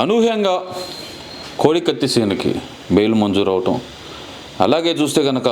అనూహ్యంగా కోడికత్తి సీన్కి బెయిల్ మంజూరు అవటం. అలాగే చూస్తే కనుక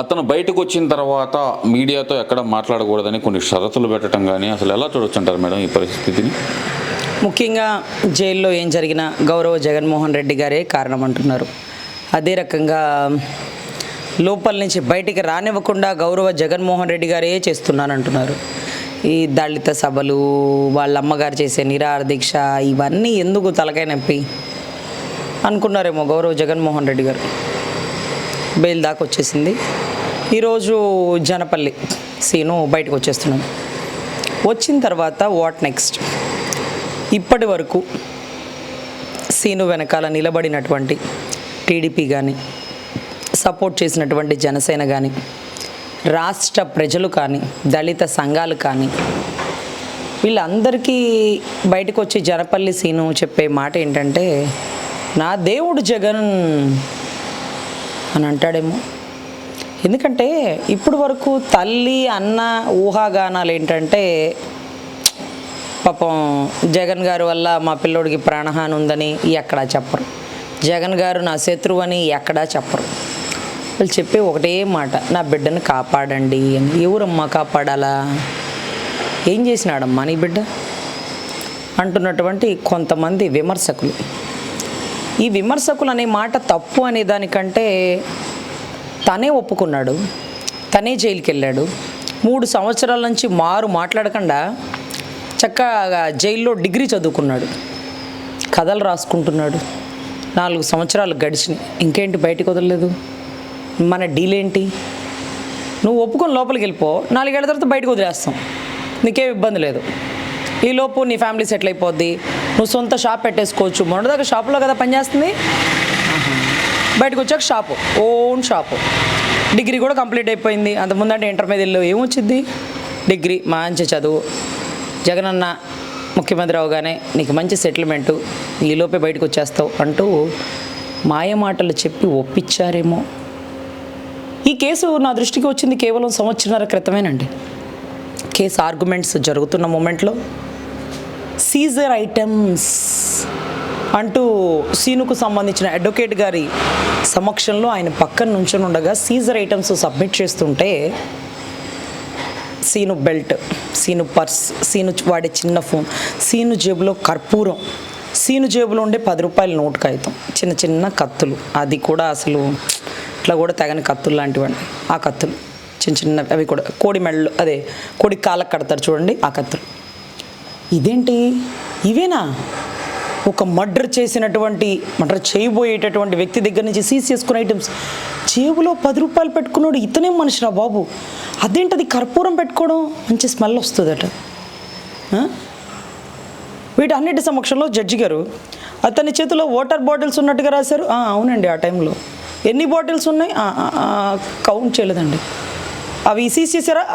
అతను బయటకు వచ్చిన తర్వాత మీడియాతో ఎక్కడ మాట్లాడకూడదని కొన్ని షరతులు పెట్టడం కానీ అసలు ఎలా చూడొచ్చు అంటారు మేడం ఈ పరిస్థితిని? ముఖ్యంగా జైల్లో ఏం జరిగినా గౌరవ జగన్మోహన్ రెడ్డి గారే కారణం అంటున్నారు అదే రకంగా లోపల నుంచి బయటికి రానివ్వకుండా గౌరవ జగన్మోహన్ రెడ్డి గారే చేస్తున్నానంటున్నారు. ఈ దళిత సభలు వాళ్ళ అమ్మగారు చేసే నిరాహార దీక్ష ఇవన్నీ ఎందుకు తలకాయ నొప్పి? అనుకున్నారేమో గౌరవ జగన్మోహన్ రెడ్డి గారు. బెయిల్ దాకా వచ్చేసింది. ఈరోజు జనపల్లి సీను బయటకు వచ్చేస్తున్నాం వచ్చిన తర్వాత వాట్ నెక్స్ట్? ఇప్పటి వరకు సీను వెనకాల నిలబడినటువంటి టీడీపీ కానీ సపోర్ట్ చేసినటువంటి జనసేన కానీ రాష్ట్ర ప్రజలు కానీ దళిత సంఘాలు కానీ వీళ్ళందరికీ బయటకు వచ్చి జనపల్లి సీను చెప్పే మాట ఏంటంటే నా దేవుడు జగన్ అని అంటాడేమో. ఎందుకంటే ఇప్పుడు వరకు తల్లి అన్న ఊహాగానాలు ఏంటంటే పాపం జగన్ గారి వల్ల మా పిల్లోడికి ప్రాణహాని ఉందని ఎక్కడా చెప్పరు. జగన్ గారు నా శత్రువు అని ఎక్కడా చెప్పరు. వాళ్ళు చెప్పే ఒకటే మాట నా బిడ్డను కాపాడండి అని. ఎవరమ్మా కాపాడాలా? ఏం చేసినాడమ్మా నీ బిడ్డ? అంటున్నటువంటి కొంతమంది విమర్శకులు. ఈ విమర్శకులు అనే మాట తప్పు అనే దానికంటే తనే ఒప్పుకున్నాడు తనే జైలుకి వెళ్ళాడు మూడు సంవత్సరాల నుంచి మారు మాట్లాడకుండా చక్కగా జైల్లో డిగ్రీ చదువుకున్నాడు. కథలు రాసుకుంటున్నాడు. నాలుగు సంవత్సరాలు గడిచినాయి. ఇంకేంటి బయటకు వదలలేదు? మన డీల్ ఏంటి? నువ్వు ఒప్పుకొని లోపలికి వెళ్ళిపో నాలుగేళ్ళ తర్వాత బయటకు వదిలేస్తాం. నీకేం ఇబ్బంది లేదు. ఈలోపు నీ ఫ్యామిలీ సెటిల్ అయిపోద్ది. నువ్వు సొంత షాప్ పెట్టేసుకోవచ్చు. మొన్నదాకా షాపులో కదా పనిచేస్తుంది. బయటకు వచ్చాక షాపు ఓన్ షాపు. డిగ్రీ కూడా కంప్లీట్ అయిపోయింది. అంతకుముందు అంటే ఇంటర్మీడియట్లో ఏమొచ్చింది డిగ్రీ మంచి చదువు. జగనన్న ముఖ్యమంత్రి అవగానే నీకు మంచి సెటిల్మెంటు. ఈలోపే బయటకు వచ్చేస్తావు అంటూ మాయ మాటలు చెప్పి ఒప్పించారేమో. ఈ కేసు నా దృష్టికి వచ్చింది కేవలం సంవత్సరాల క్రితమేనండి. కేసు ఆర్గ్యుమెంట్స్ జరుగుతున్న మూమెంట్లో సీజర్ ఐటమ్స్ అంటూ సీనుకు సంబంధించిన అడ్వకేట్ గారి సమక్షంలో ఆయన పక్కన నుంచొని ఉండగా సీజర్ ఐటమ్స్ సబ్మిట్ చేస్తుంటే scene belt scene purse scene వాడే చిన్న ఫోన్ సీను జేబులో కర్పూరం సీను జేబులో ఉండే పది రూపాయల నోటు కాగితం చిన్న చిన్న కత్తులు. అది కూడా అసలు అట్లా కూడా తెగని కత్తులు లాంటివండి. ఆ కత్తులు. చిన్న చిన్న అవి కూడా కోడి మెడలు అదే కోడి కాళ్ళకు కడతారు చూడండి ఆ కత్తులు. ఇదేంటి? ఇవేనా? ఒక మర్డర్ చేసినటువంటి మర్డర్ చేయబోయేటటువంటి వ్యక్తి దగ్గర నుంచి సీజ్ చేసుకున్న ఐటమ్స్. జేబులో పది రూపాయలు పెట్టుకున్నాడు ఇతనే మనిషిరా బాబు. అదేంటది కర్పూరం పెట్టుకోవడం? మంచి స్మెల్ వస్తుందట. ఆ? వీటన్నిటి సమక్షంలో జడ్జి గారు అతని చేతిలో వాటర్ బాటిల్స్ ఉన్నట్టుగా రాశారు. అవునండి ఆ టైంలో. ఎన్ని బాటిల్స్ ఉన్నాయి? కౌంట్ చేయలేదండి. అవి సీజ్ చేశారా?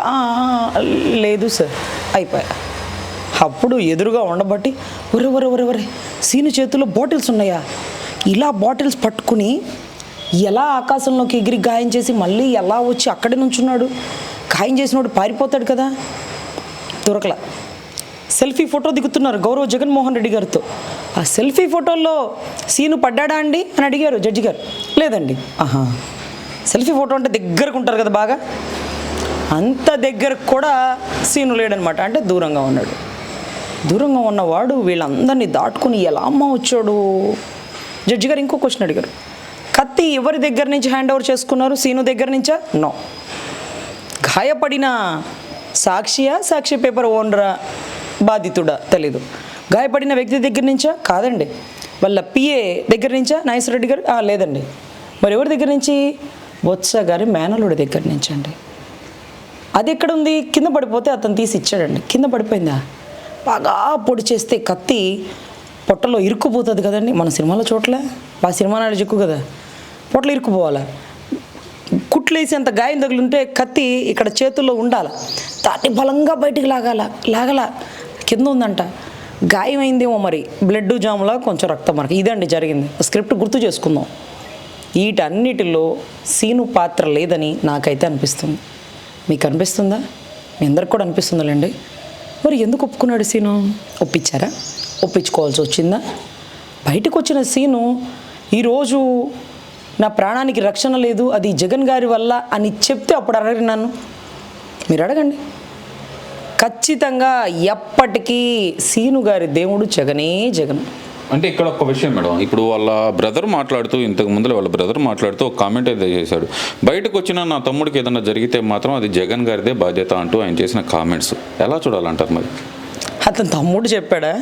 లేదు సార్ అయిపోయా. అప్పుడు ఎదురుగా ఉండబట్టి ఒరే ఒరే ఒరే ఒరే సీను చేతిలో బాటిల్స్ ఉన్నాయా? ఇలా బాటిల్స్ పట్టుకుని ఎలా ఆకాశంలోకి ఎగిరి గాయం చేసి మళ్ళీ ఎలా వచ్చి అక్కడి నుంచున్నాడు గాయం చేసినోడు పారిపోతాడు కదా? దొరకల. సెల్ఫీ ఫోటో దిగుతున్నారు గౌరవ్ జగన్మోహన్ రెడ్డి గారితో. ఆ సెల్ఫీ ఫోటోల్లో సీను పడ్డాడా అండి? అని అడిగారు జడ్జి గారు. లేదండి ఆహా. సెల్ఫీ ఫోటో అంటే దగ్గరకు ఉంటారు కదా బాగా? అంత దగ్గరకు కూడా సీను లేడనమాట. అంటే దూరంగా ఉన్నాడు. దూరంగా ఉన్నవాడు వీళ్ళందరినీ దాటుకుని ఎలా అమ్మ వచ్చాడు? జడ్జి గారు ఇంకో క్వశ్చన్ అడిగారు. కత్తి ఎవరి దగ్గర నుంచి హ్యాండ్ ఓవర్ చేసుకున్నారు? సీను దగ్గర నుంచా? నో. గాయపడిన సాక్షియా సాక్షి పేపర్ ఓనరా? బాధితుడా? తెలీదు. గాయపడిన వ్యక్తి దగ్గర నుంచా? కాదండి. వాళ్ళ పిఏ దగ్గర నుంచా? నాగేశ్వరరెడ్డి గారు? లేదండి. మరి ఎవరి దగ్గర నుంచి? బొత్స గారి మేనలుడి దగ్గర నుంచి అండి అది ఎక్కడ ఉంది కింద పడిపోతే అతను తీసి ఇచ్చాడండి. కింద పడిపోయిందా? బాగా పొడి చేస్తే కత్తి పొట్టలో ఇరుక్కుపోతుంది కదండి. మన సినిమాలో చోట్ల ఆ సినిమా నాడు చెక్కు కదా. పొట్టలో ఇరుక్కుపోవాలా? కుట్లేసేంత గాయం తగులుంటే కత్తి ఇక్కడ చేతుల్లో ఉండాల. దాన్ని బలంగా బయటికి లాగాల. లాగల. కింద ఉందంట. గాయం అయిందేమో మరి. బ్లడ్ జాములా కొంచెం రక్తం మనకి. ఇదండి జరిగింది. స్క్రిప్ట్ గుర్తు చేసుకుందాం. వీటన్నిటిలో సీను పాత్ర లేదని నాకైతే అనిపిస్తుంది. మీకు అనిపిస్తుందా? మీ అందరికి కూడా అనిపిస్తుందిలేండి. మరి ఎందుకు ఒప్పుకున్నాడు సీను? ఒప్పించారా? ఒప్పించుకోవాల్సి వచ్చిందా? బయటకు వచ్చిన సీను ఈరోజు నా ప్రాణానికి రక్షణ లేదు అది జగన్ గారి వల్ల అని చెప్తే అప్పుడు అడగరు నన్ను. మీరు అడగండి. ఖచ్చితంగా ఎప్పటికీ సీను గారి దేవుడు జగనే జగన్. అంటే ఇక్కడ ఒక విషయం మేడం ఇప్పుడు వాళ్ళ బ్రదర్ మాట్లాడుతూ ఇంతకు ముందులో వాళ్ళ బ్రదర్ మాట్లాడుతూ ఒక కామెంట్ అయితే చేశాడు. బయటకు వచ్చిన నా తమ్ముడికి ఏదైనా జరిగితే మాత్రం అది జగన్ గారిదే బాధ్యత అంటూ ఆయన చేసిన కామెంట్స్ ఎలా చూడాలంటారు మరి? అతను తమ్ముడు చెప్పాడా?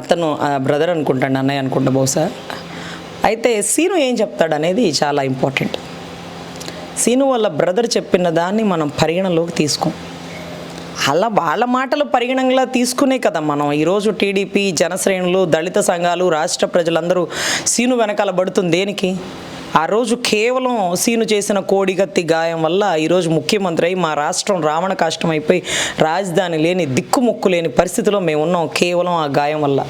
అతను బ్రదర్ అనుకుంటాడు అన్నయ్య అనుకుంటా బహుశా. అయితే సీను ఏం చెప్తాడు అనేది చాలా ఇంపార్టెంట్ సీను వాళ్ళ బ్రదర్ చెప్పిన దాన్ని మనం పరిగణలోకి తీసుకోం. అలా వాళ్ళ మాటలు పరిగణంగా తీసుకునే కదా మనం. ఈరోజు టీడీపీ జనశ్రేణులు దళిత సంఘాలు రాష్ట్ర ప్రజలందరూ సీను వెనకాల పడుతుంది. దేనికి? ఆ రోజు కేవలం సీను చేసిన కోడిగత్తి గాయం వల్ల ఈరోజు ముఖ్యమంత్రి అయి మా రాష్ట్రం రావణ కాష్టం అయిపోయి రాజధాని లేని దిక్కుముక్కు లేని పరిస్థితిలో మేము ఉన్నాం కేవలం ఆ గాయం వల్ల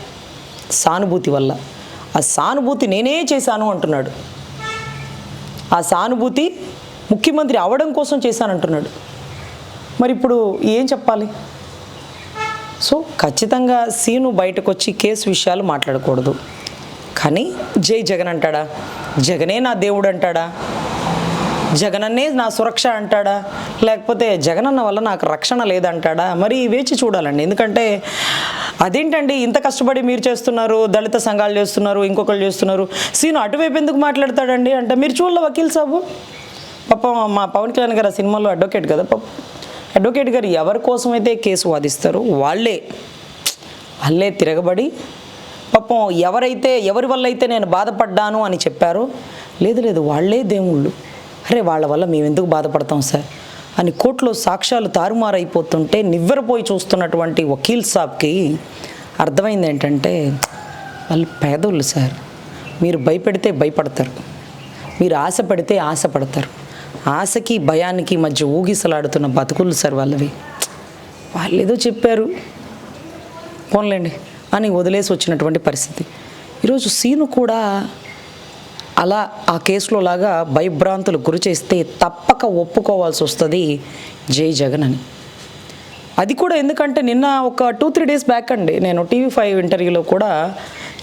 సానుభూతి వల్ల. ఆ సానుభూతి నేనే చేశాను అంటున్నాడు. ఆ సానుభూతి ముఖ్యమంత్రి అవడం కోసం చేశానంటున్నాడు. మరి ఇప్పుడు ఏం చెప్పాలి? సో ఖచ్చితంగా సీను బయటకు వచ్చి కేసు విషయాలు మాట్లాడకూడదు. కానీ జై జగన్ అంటాడా? జగనే నా దేవుడు అంటాడా? జగనన్నే నా సురక్ష అంటాడా? లేకపోతే జగనన్న వల్ల నాకు రక్షణ లేదంటాడా? మరి వేచి చూడాలండి. ఎందుకంటే అదేంటండి? ఇంత కష్టపడి మీరు చేస్తున్నారు దళిత సంఘాలు చేస్తున్నారు ఇంకొకరు చేస్తున్నారు. సీను అటువైపు ఎందుకు మాట్లాడతాడండి? అంటే మీరు చూడలే వకీల్ సాబు. పాపం మా పవన్ కళ్యాణ్ గారు ఆ సినిమాలో అడ్వకేట్ కదా? పాపం. అడ్వకేట్ గారు ఎవరి కోసమైతే కేసు వాదిస్తారో వాళ్ళే. వాళ్ళే తిరగబడి పాపం ఎవరైతే ఎవరి వల్ల అయితే నేను బాధపడ్డాను అని చెప్పారో లేదు లేదు వాళ్ళే దేవుళ్ళు. అరే వాళ్ళ వల్ల మేము ఎందుకు బాధపడతాం సార్? అని కోర్టులో సాక్ష్యాలు తారుమారైపోతుంటే నివ్వెరపోయి చూస్తున్నటువంటి వకీల్ సాబ్కి అర్థమైంది ఏంటంటే వాళ్ళు పేదోళ్ళు సార్. మీరు భయపెడితే భయపడతారు. మీరు ఆశ పడితే ఆశపడతారు. ఆశకి భయానికి మధ్య ఊగిసలాడుతున్న బతుకులు సార్ వాళ్ళవి. వాళ్ళు ఏదో చెప్పారు. పోన్లేండి అని వదిలేసి వచ్చినటువంటి పరిస్థితి. ఈరోజు సీను కూడా అలా ఆ కేసులో లాగా భయభ్రాంతులు గురి చేస్తే తప్పక ఒప్పుకోవాల్సి వస్తుంది జై జగన్ అని. అది కూడా ఎందుకంటే నిన్న ఒక టూ త్రీ డేస్ బ్యాక్ అండి నేను టీవీ ఫైవ్ ఇంటర్వ్యూలో కూడా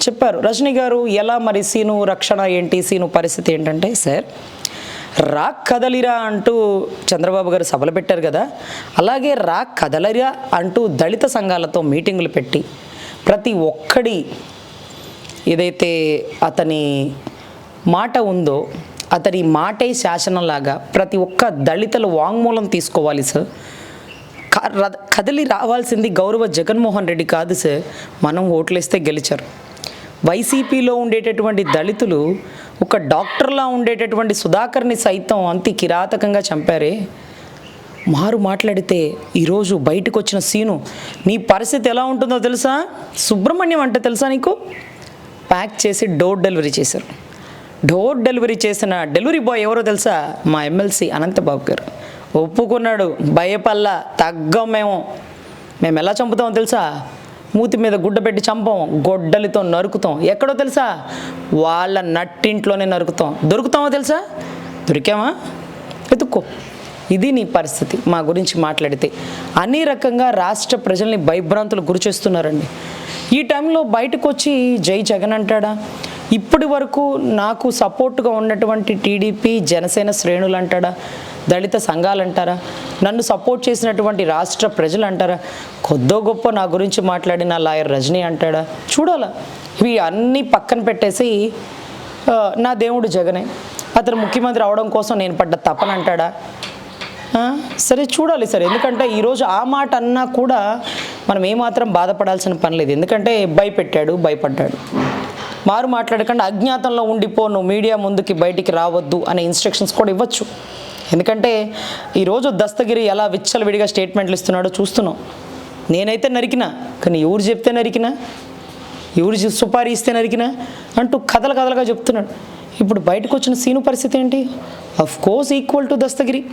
చెప్పారు. రజనీ గారు ఎలా మరి సీను రక్షణ ఏంటి సీను పరిస్థితి ఏంటంటే సార్ రా కదలిరా అంటూ చంద్రబాబు గారు సభలు పెట్టారు కదా అలాగే రా కదలిరా అంటూ దళిత సంఘాలతో మీటింగులు పెట్టి ప్రతి ఒక్కడి ఏదైతే అతని మాట ఉందో అతని మాటే శాసనంలాగా ప్రతి ఒక్క దళితుల వాంగ్మూలం తీసుకోవాలి సార్. క- ర- కదిలి రావాల్సింది గౌరవ జగన్మోహన్ రెడ్డి కాదు సార్ మనం ఓట్లేస్తే గెలిచారు. వైసీపీలో ఉండేటటువంటి దళితులు ఒక డాక్టర్లా ఉండేటటువంటి సుధాకర్ని సైతం అంతి కిరాతకంగా చంపారే. మారు మాట్లాడితే ఈరోజు బయటకు వచ్చిన సీను నీ పరిస్థితి ఎలా ఉంటుందో తెలుసా? సుబ్రహ్మణ్యం అంటే తెలుసా నీకు? ప్యాక్ చేసి డోర్ డెలివరీ చేశారు. డోర్ డెలివరీ చేసిన డెలివరీ బాయ్ ఎవరో తెలుసా? మా ఎమ్మెల్సీ అనంతబాబు గారు. ఒప్పుకున్నాడు. భయపల్ల తగ్గం మేము. మేము ఎలా చంపుతామో తెలుసా? మూతి మీద గుడ్డ పెట్టి చంపం గొడ్డలితో నరుకుతాం. ఎక్కడో తెలుసా? వాళ్ళ నట్టింట్లోనే నరుకుతాం. దొరుకుతామో తెలుసా? దొరికామా వెతుక్కో. ఇది నీ పరిస్థితి మా గురించి మాట్లాడితే. అన్ని రకంగా రాష్ట్ర ప్రజల్ని భయభ్రాంతులు గురిచేస్తున్నారండి ఈ టైంలో బయటకు వచ్చి జై జగన్ అంటాడా? ఇప్పటి వరకు నాకు సపోర్ట్గా ఉన్నటువంటి టీడీపీ జనసేన శ్రేణులు అంటాడా దళిత సంఘాలు అంటారా నన్ను సపోర్ట్ చేసినటువంటి రాష్ట్ర ప్రజలు అంటారా కొద్దో గొప్ప నా గురించి మాట్లాడిన లాయర్ రజనీ అంటాడా? చూడాలా. ఇవి అన్నీ పక్కన పెట్టేసి నా దేవుడు జగనే. అతను ముఖ్యమంత్రి అవడం కోసం నేను పడ్డ తపన అంటాడా? సరే చూడాలి సరే. ఎందుకంటే ఈరోజు ఆ మాట అన్నా కూడా మనం ఏమాత్రం బాధపడాల్సిన పని లేదు. ఎందుకంటే భయపెట్టాడు భయపడ్డాడు. మారు మాట్లాడకుండా అజ్ఞాతంలో ఉండిపో నువ్వు మీడియా ముందుకి బయటికి రావద్దు అనే ఇన్స్ట్రక్షన్స్ కూడా ఇవ్వచ్చు. ఎందుకంటే ఈరోజు దస్తగిరి ఎలా విచ్చలవిడిగా స్టేట్మెంట్లు ఇస్తున్నాడో చూస్తున్నాం. నేనైతే నరికినా కానీ ఎవరు చెప్తే నరికినా ఎవరు సుపారీ ఇస్తే నరికినా అంటూ కథలు కథలుగా చెప్తున్నాడు. ఇప్పుడు బయటకు వచ్చిన సీను పరిస్థితి ఏంటి? Of course equal to Dastagiri.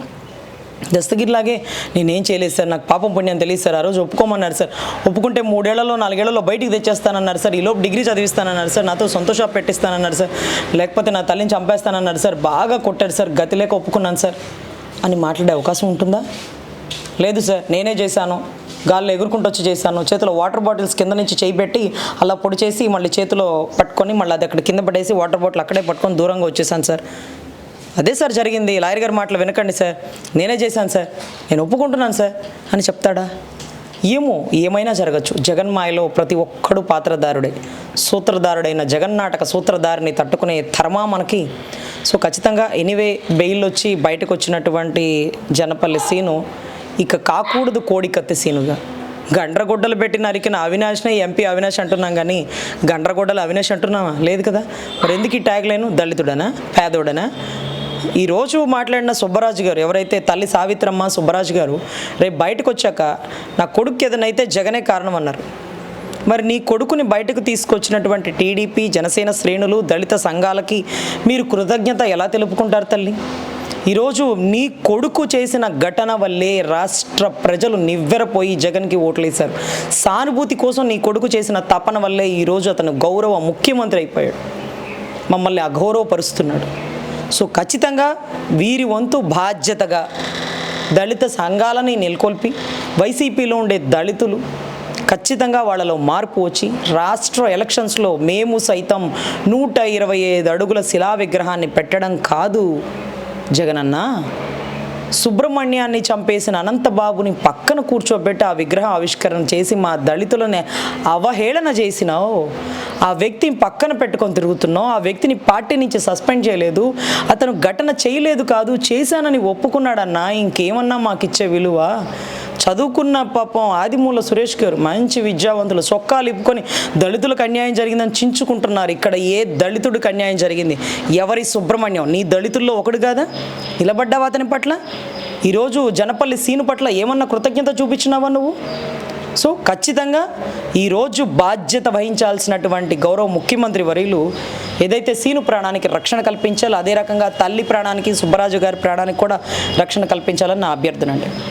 దస్తగిరిలాగే నేనేం చేయలేదు సార్ నాకు పాపం పుణ్యం తెలియదు సార్ ఆ రోజు ఒప్పుకోమన్నారు సార్. ఒప్పుకుంటే మూడేళ్ళలో నాలుగేళ్ళలో బయటికి తెచ్చేస్తానన్నారు సార్ ఈలోపు డిగ్రీ చదివిస్తానన్నారు సార్ నాతో సొంత షాప్ పెట్టిస్తానన్నారు సార్ లేకపోతే నా తల్లిని చంపేస్తానన్నారు సార్ బాగా కొట్టాడు సార్ గతి లేక ఒప్పుకున్నాను సార్. అని మాట్లాడే అవకాశం ఉంటుందా? లేదు సార్ నేనే చేశాను. గాల్లో ఎగురుకుంటూ వచ్చి చేశాను. చేతిలో వాటర్ బాటిల్స్ కింద నుంచి చేయి పెట్టి అలా పొడి చేసి మళ్ళీ చేతిలో పట్టుకొని మళ్ళీ అది అక్కడ కింద పడేసి వాటర్ బాటిల్ అక్కడే పట్టుకొని దూరంగా వచ్చేసాను సార్. అదే సార్ జరిగింది. లాయర్ గారి మాటలు వినకండి సార్. నేనే చేశాను సార్. నేను ఒప్పుకుంటున్నాను సార్ అని చెప్తాడా? ఏమో ఏమైనా జరగచ్చు. జగన్మాయలో ప్రతి ఒక్కడు పాత్రదారుడే సూత్రధారుడైన జగన్నాటక సూత్రధారిని తట్టుకునే ధర్మా మనకి. సో ఖచ్చితంగా ఎనీవే బెయిల్ వచ్చి బయటకు వచ్చినటువంటి జనపల్లి సీను ఇక కాకూడదు కోడికత్తి సీనుగా. గండ్రగొడ్డలు పెట్టి నరికిన అవినాష్నే ఎంపీ అవినాష్ అంటున్నాం కానీ గండ్రగొడ్డలు అవినాష్ అంటున్నామా లేదు కదా. మరి ఎందుకు ఈ ట్యాగ్ లైను? దళితుడనా? పేదోడనా? ఈరోజు మాట్లాడిన సుబ్బరాజు గారు ఎవరైతే తల్లి సావిత్రమ్మ సుబ్బరాజు గారు రేపు బయటకు వచ్చాక నా కొడుకు ఎదనైతే జగనే కారణం అన్నారు మరి నీ కొడుకుని బయటకు తీసుకొచ్చినటువంటి టీడీపీ జనసేన శ్రేణులు దళిత సంఘాలకి మీరు కృతజ్ఞత ఎలా తెలుపుకుంటారు తల్లి? ఈరోజు నీ కొడుకు చేసిన ఘటన వల్లే రాష్ట్ర ప్రజలు నివ్వెరపోయి జగన్కి ఓట్లేశారు. సానుభూతి కోసం నీ కొడుకు చేసిన తపన వల్లే ఈరోజు అతను గౌరవ ముఖ్యమంత్రి అయిపోయాడు. మమ్మల్ని అగౌరవపరుస్తున్నాడు సో ఖచ్చితంగా వీరి వంతు బాధ్యతగా దళిత సంఘాలని నెలకొల్పి వైసీపీలో ఉండే దళితులు ఖచ్చితంగా వాళ్ళలో మార్పు వచ్చి రాష్ట్ర ఎలక్షన్స్లో మేము సైతం నూట ఇరవై ఐదు అడుగుల శిలా విగ్రహాన్ని పెట్టడం కాదు జగనన్నా. సుబ్రహ్మణ్యాన్ని చంపేసిన అనంతబాబుని పక్కన కూర్చోబెట్టి ఆ విగ్రహ ఆవిష్కరణ చేసి మా దళితులని అవహేళన చేసినావు. ఆ వ్యక్తిని పక్కన పెట్టుకొని తిరుగుతున్నావు. ఆ వ్యక్తిని పార్టీ నుంచి సస్పెండ్ చేయలేదు. అతను ఘటన చేయలేదు కాదు చేశానని ఒప్పుకున్నాడన్నా ఇంకేమన్నా మాకు ఇచ్చే విలువ? చదువుకున్న పాపం ఆదిమూల సురేష్ గారు మంచి విద్యావంతులు సొక్కాలు ఇప్పుకొని దళితులకు అన్యాయం జరిగిందని చించుకుంటున్నారు. ఇక్కడ ఏ దళితుడికి అన్యాయం జరిగింది? ఎవరి సుబ్రహ్మణ్యం? నీ దళితుల్లో ఒకడు కాదా? నిలబడ్డావా అతని పట్ల? ఈరోజు జనపల్లి సీను పట్ల ఏమన్నా కృతజ్ఞత చూపించినావా నువ్వు? సో ఖచ్చితంగా ఈరోజు బాధ్యత వహించాల్సినటువంటి గౌరవ ముఖ్యమంత్రి వర్యులు ఏదైతే సీను ప్రాణానికి రక్షణ కల్పించాలో అదే రకంగా తల్లి ప్రాణానికి సుబ్బరాజు గారి ప్రాణానికి కూడా రక్షణ కల్పించాలని నా అభ్యర్థన అండి.